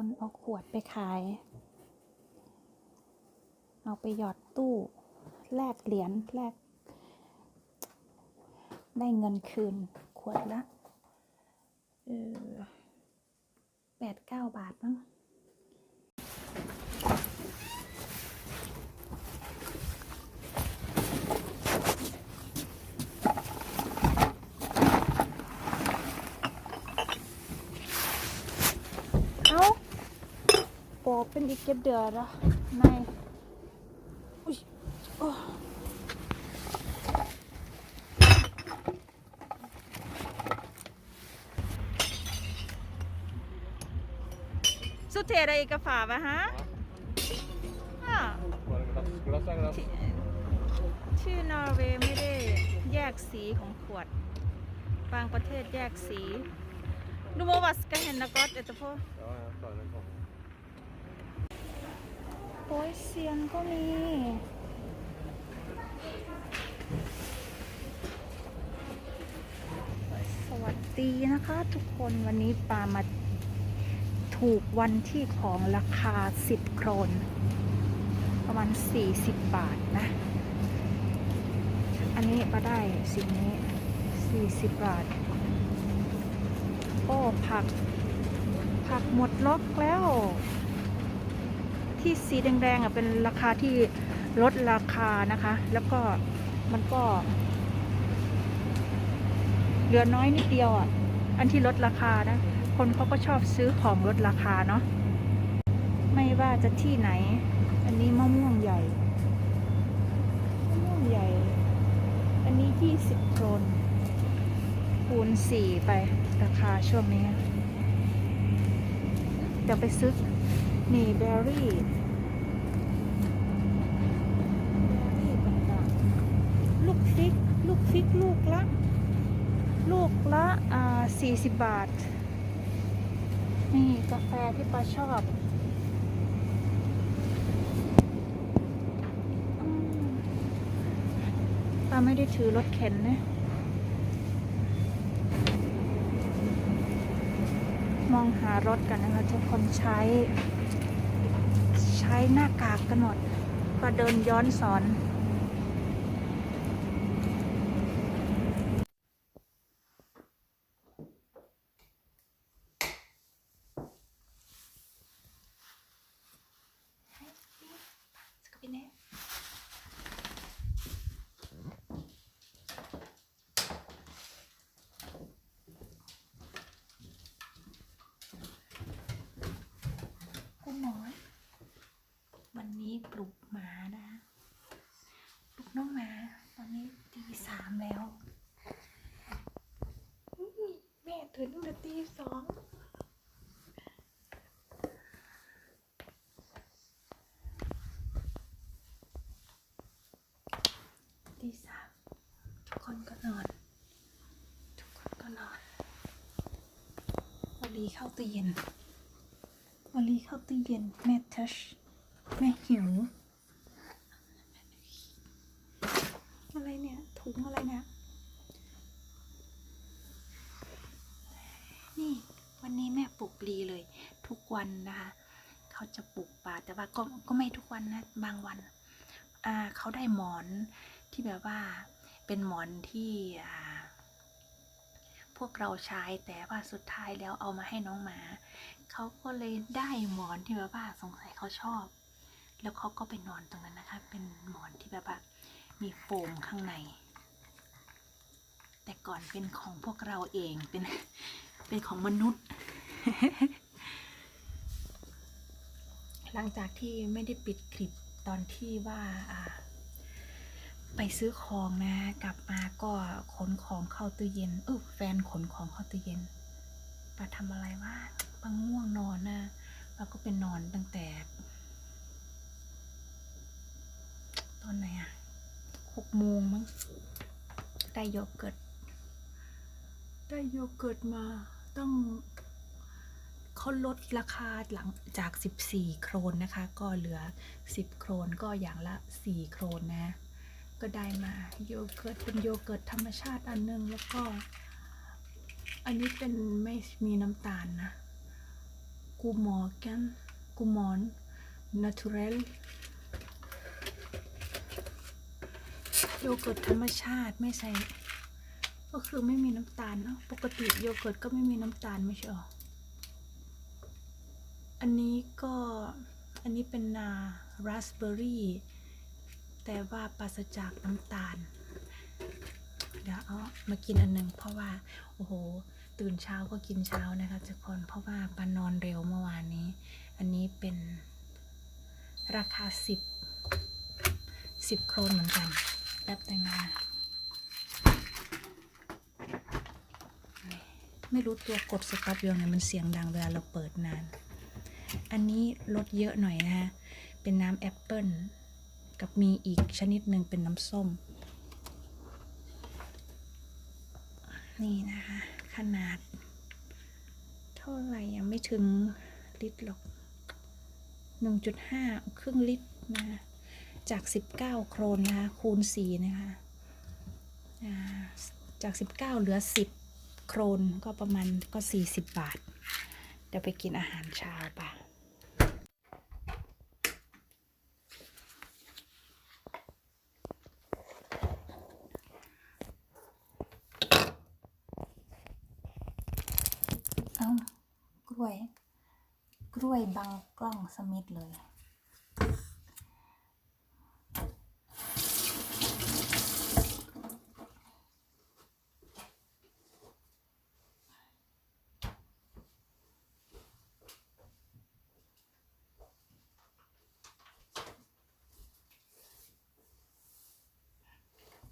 คนเอาขวดไปขาย เอาไปหยอดตู้แลกเหรียญแลกได้เงินคืนขวดละแปดเก้าบาทมั้ง เอ้าปอ เป็นอีกเก็บเดือดอะในอุ้ยโอ้สุดเทอะไรอีกกระฝาปะฮะอะ Glass glass ที่ชื่อนอร์เวย์ไม่ได้แยกสีของขวด บางประเทศแยกสี ดูโมวัสกันเห็นนะก็เอตโพ Ja, jag tar den kom. โอ้ยเสียงก็มีสวัสดีนะคะทุกคนวันนี้ปามาถูกวันที่ของราคา 10 โครน ประมาณ 40 บาทนะ อันนี้ปาได้สิ่งนี้ 40 บาท โอ้ ผัก ผักหมดล็อกแล้ว ที่สีแดงๆอะเป็นราคาที่ลดราคานะคะ แล้วก็มันก็ เหลือน้อยนิดเดียวอะ อันที่ลดราคานะ คนเขาก็ชอบซื้อของลดราคาเนาะ ไม่ว่าจะที่ไหน อันนี้มะม่วงใหญ่มะม่วงใหญ่ อันนี้ยี่สิบโครนคูณสี่ไปราคาช่วงนี้เดี๋ยวไปซื้อ นี่เบอร์รี่เบอร์รี่ต่างๆลูกฟิก ลูกฟิก ลูกละ ลูกละอ่าสี่สิบบาท นี่กาแฟที่ปาชอบอืมปาไม่ได้ถือรถเข็นนะมองหารถกันนะคะทุกคนใช้ ช้หน้ากากกันหมด ก็เดินย้อนสอน คุณหมอวั นนี้ปลุกหมานะปลุกน้องหมา ตอนนี้ตีสามแล้วอุ๊ยแม่ตื่นตั้งแต่ตีสองตีสามทุกคนก็นอน ทุกคนก็นอนวันนี้เข้าตู้เย็นวันนี้เข้าตู้เย็นแม่ทัช แม่หิว อะไรเนี่ย ถุงอะไรเนี่ย นี่วันนี้แม่ปลูกลีเลย ทุกวันนะคะเขาจะปลูกป่าแต่ว่าก็ก็ไม่ทุกวันนะ บางวันอ่าเขาได้หมอนที่แบบว่าเป็นหมอนที่อ่าพวกเราใช้แต่ว่าสุดท้ายแล้วเอามาให้น้องหมา เขาก็เลยได้หมอนที่แบบว่าสงสัยเขาชอบ แล้วเขาก็ไปนอนตรงนั้นนะคะ เป็นหมอนที่แบบว่ามีโฟมข้างใน แต่ก่อนเป็นของพวกเราเองเป็นเป็นของมนุษย์ หลังจากที่ไม่ได้ปิดคลิปตอนที่ว่าไปซื้อของนะ กลับมาก็ขนของเข้าตู้เย็นเออแฟนขนของเข้าตู้เย็นปาทำอะไรวะบางง่วงนอนนะปาก็เป็นนอนตั้งแต่ ต อนไหนอะหกโมงมั้งได้โยเกิร์ตได้โยเกิร์ตมาต้องเขาลดราคาหลังจาก 14 โครนนะคะ ก็เหลือ 10 โครนก็อย่างละ 4 โครนนะ ก็ได้มาโยเกิร์ตเป็นโยเกิร์ตธรรมชาติอันหนึงแล้วก็ อันนี้เป็นไม่มีน้ำตาลนะ กูมอร์กันกูมอนนาทูเรล โยเกิร์ตธรรมชาติไม่ใส่ ก็คือไม่มีน้ำตาลเนาะปกติโยเกิร์ตก็ไม่มีน้ำตาลไม่ใช่หรออันนี้ก็อันนี้เป็นนาราสเบอร์รี่แต่ว่าปราศจากน้ำตาล เดี๋ยวเอามากินอันหนึ่งเพราะว่า โอ้โห ตื่นเช้าก็กินเช้านะคะทุกคนเพราะว่าปานอนเร็วเมื่อวานนี้ อันนี้เป็นราคาสิบสิบโครนเหมือนกัน แป๊บแต่งนะไม่รู้ตัวกดสต็อปยังไงมันเสียงดังเวลาเราเปิดนาน อันนี้ลดเยอะหน่อยนะคะเป็นน้ำแอปเปิลกับมีอีกชนิดหนึ่งเป็นน้ำส้ม นี่นะคะ ขนาด เท่าไหร่ยังไม่ถึงลิตรหรอก 1.5 ครึ่งลิตรนะ จาก 19 โครนนะคะคูณ 4 นะคะจาก 19 เหลือ 10 โครนก็ประมาณก็ 40 บาท เดี๋ยวไปกินอาหารเช้าป่ะเอ้ากล้วย กล้วยบังกล้องสมิธเลย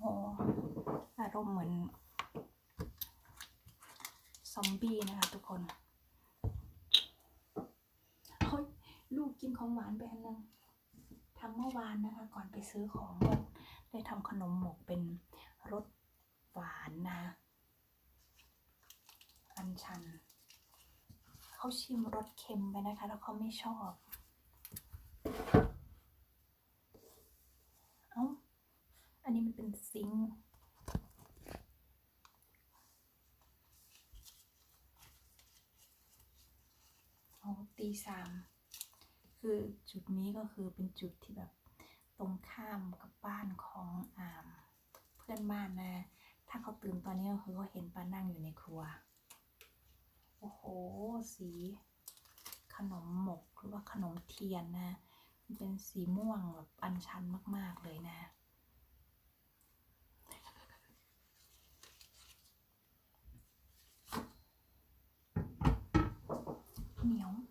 โอ้อารมณ์เหมือน ซอมบี้นะคะทุกคนเฮ้ยลูกกินของหวานไปอันนึงทำเมื่อวานนะคะ ก่อนไปซื้อของได้ทำขนมหมกเป็นรสหวานนะอันชันเขาชิมรสเค็มไปนะคะ แล้วเขาไม่ชอบ เอ้า อันนี้มันเป็นซิงค์ เอาตีสามคือจุดนี้ก็คือเป็นจุดที่แบบตรงข้ามกับบ้านของอาเพื่อนบ้านนะ ถ้าเขาตื่นตอนนี้ก็คือเขาเห็นป้านั่งอยู่ในครัว โอ้โห สี ขนมหมกหรือว่าขนมเทียนนะ มันเป็นสีม่วงแบบอันชันมาก ๆ เลยนะ เหนียว ก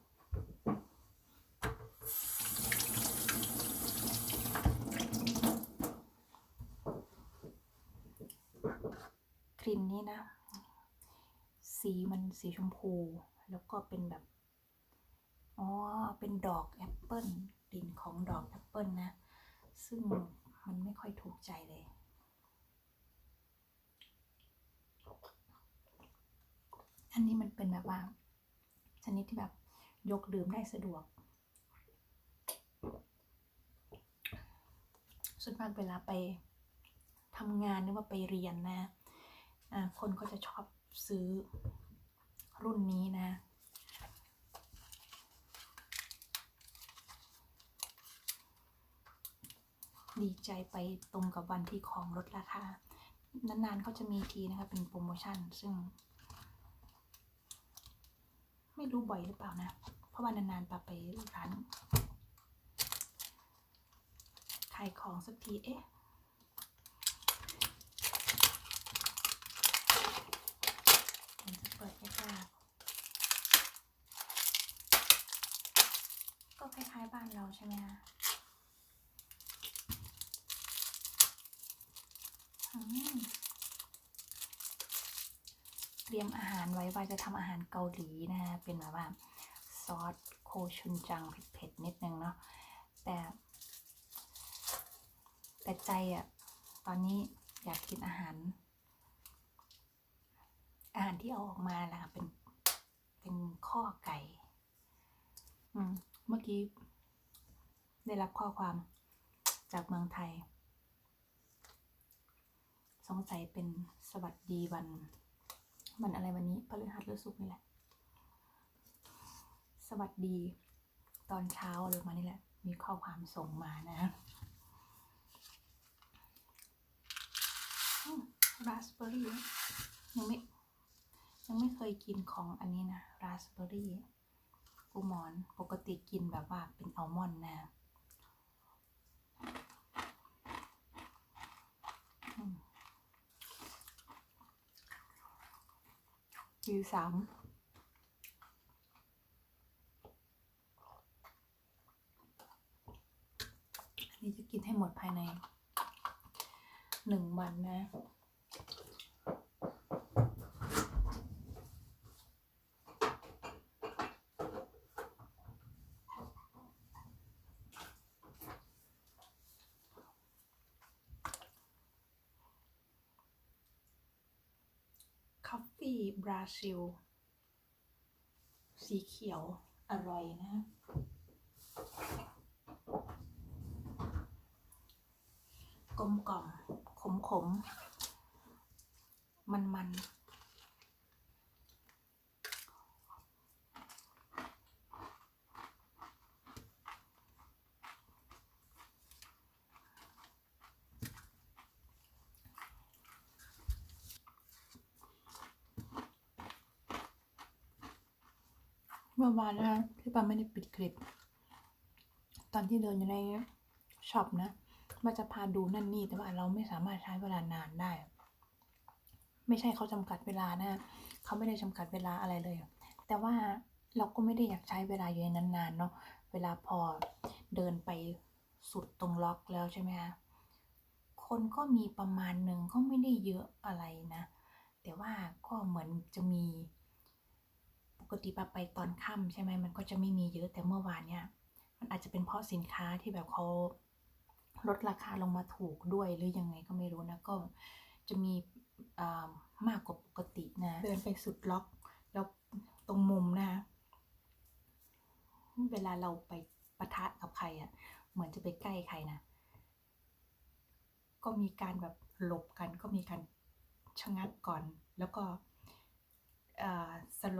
ลิ่นนี้นะ สีมันสีชมพู แล้วก็เป็นแบบ อ๋อ เป็นดอกแอปเปิลกลิ่นของดอกแอปเปิลนะ ซึ่งมันไม่ค่อยถูกใจเลย อันนี้มันเป็นแบบว่า ชนิดที่แบบยกดื่มได้สะดวกส่วนมากเวลาไปทำงานหรือว่าไปเรียนนะ คนก็จะชอบซื้อรุ่นนี้นะ ดีใจไปตรงกับวันที่ของลดราคานานๆเขาจะมีทีนะคะเป็นโปรโมชั่น ซึ่ง ไม่รู้บ่อยหรือเปล่านะ เพราะว่านานๆปาไปร้านขายของสักที เอ๊ะ ผมจะเปิดแค่กล้ก็คล้ายๆบ้านเราใช่ไหมคะเตรียมอาหารไว้ว่าจะทำอาหารเกาหลีนะฮะเป็นแบบว่าซอสโคชุนจังเผ็ดๆนิดนึงเนาะแต่แต่ใจอะตอนนี้อยากกินอาหาร อาหารที่เอาออกมาแหละค่ะเป็นเป็นข้อไก่ อืม เมื่อกี้ ได้รับข้อความจากเมืองไทย สงสัยเป็นสวัสดีวัน วันอะไรวันนี้พฤหัสหรือศุกร์นี่แหละสสวัสดีตอนเช้าเลยมานี่แหละ มีข้อความส่งมานะราสเบอร์รี่ยังไม่ ยังไม่เคยกินของอันนี้นะราสเบอร์รี่กูมอนปกติกินแบบว่าเป็นอัลมอนด์นะอืมวิวสามอันนี้จะกินให้หมดภายในหนึ่งวันนะ ที่บราซิล สีเขียว อร่อยนะกลมกล่อมขมขมมันมัน เมื่อวานนะที่ปาไม่ได้ปิดคลิป ตอนที่เดินอยู่ในช็อปนะว่าจะพาดูนั่นนี่แต่ว่าเราไม่สามารถใช้เวลานานได้ ไม่ใช่เขาจำกัดเวลานะเขาไม่ได้จำกัดเวลาอะไรเลย แต่ว่าเราก็ไม่ได้อยากใช้เวลาอยู่ในนั้นนานเนาะเวลาพอเดินไปสุดตรงล็อกแล้วใช่ไหมคะคนก็มีประมาณหนึ่งก็ไม่ได้เยอะอะไรนะ แต่ว่าก็เหมือนจะมี กติปาไปตอนค่ำใช่ไหมมันก็จะไม่มีเยอะแต่เมื่อวานเนี่ยมันอาจจะเป็นเพราะสินค้าที่แบบเขาลดราคาลงมาถูกด้วยหรือยังไงก็ไม่รู้นะก็จะมีมากกว่าปกตินะ เดินไปสุดล็อกแล้วตรงมุมนะเวลาเราไปปะทะกับใครอะ่ะ เหมือนจะไปใกล้ใครนะ ก็มีการแบบหลบกันก็มีการชะงักก่อน แล้วก็สโล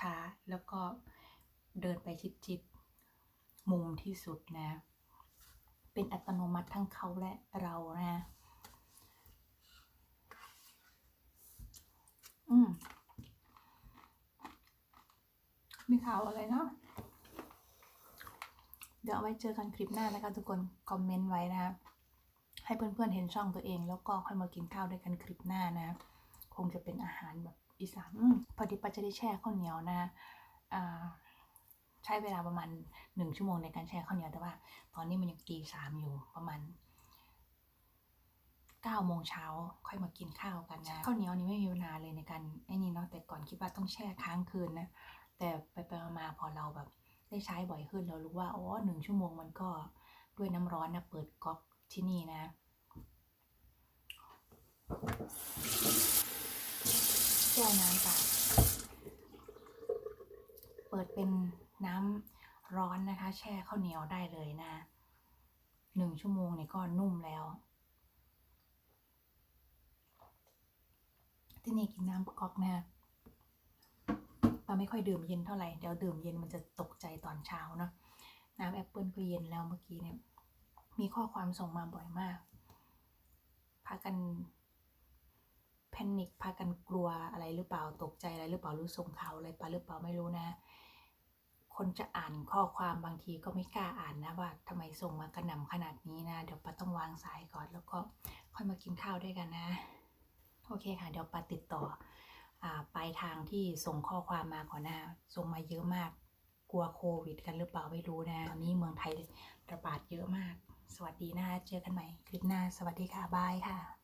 ช้าๆ แล้วก็เดินไปชิดๆ มุมที่สุดนะ เป็นอัตโนมัติทั้งเขาและเรานะ อืม มีข่าวอะไรเนาะเดี๋ยวเอาไว้เจอกันคลิปหน้านะคะทุกคนคอมเมนต์ไว้นะคะให้เพื่อนๆเห็นช่องตัวเอง แล้วก็ค่อยมากินข้าวด้วยกันคลิปหน้านะ คงจะเป็นอาหารแบบ อีสานอมพอดีปัจจะได้แช่ข้าวเหนียวนะใช้เวลาประมาณหนึ่งชั่วโมงในการแช่ข้าวเหนียวแต่ว่า ตอนนี้มันยังตีสามอยู่ประมาณเก้าโมงเช้าค่อยมากินข้าวกันนะข้าวเหนียวนี่ไม่มีเวลาเลยในการไอ้นี่เนาะแต่ก่อนคิดว่าต้องแช่ค้างคืนนะแต่ไปไปมาพอเราแบบ ได้ใช้บ่อยขึ้นเรารู้ว่าอ๋อหนึ่งชั่วโมงมันก็ด้วยน้ำร้อนนะเปิดก๊อกที่นี่นะ แก้วน้ำเปล่าเปิดเป็นน้ำร้อนนะคะ แช่ข้าวเหนียวได้เลยนะหนึ่งชั่วโมงเนี่ยก็นุ่มแล้ว ที่นี่กินน้ำก๊อกนะปาไม่ค่อยดื่มเย็นเท่าไหร่ เดี๋ยวดื่มเย็นมันจะตกใจตอนเช้าเนาะน้ำแอปเปิลก็เย็นแล้วเมื่อกี้เนี่ย มีข้อความส่งมาบ่อยมากพากัน แพนิคพากันกลัวอะไรหรือเปล่าตกใจอะไรหรือเปล่ารู้ส่งข่าอะไรไปหรือเปล่าไม่รู้นะ คนจะอ่านข้อความบางทีก็ไม่กล้าอ่านนะว่าทำไมส่งมากระหน่ำขนาดนี้นะเดี๋ยวปาต้องวางสายก่อน แล้วก็ค่อยมากินข้าวด้วยกันนะโอเคค่ะเดี๋ยวปาติดต่ออ่าปลายทางที่ส่งข้อความมาก่อนนะส่งมาเยอะมากกลัวโควิด กันหรือเปล่าไม่รู้นะตอนนี้เมืองไทยระบาดเยอะมาก สวัสดีนะคะเจอกันใหม่คลิปหน้า สวัสดีค่ะบายค่ะ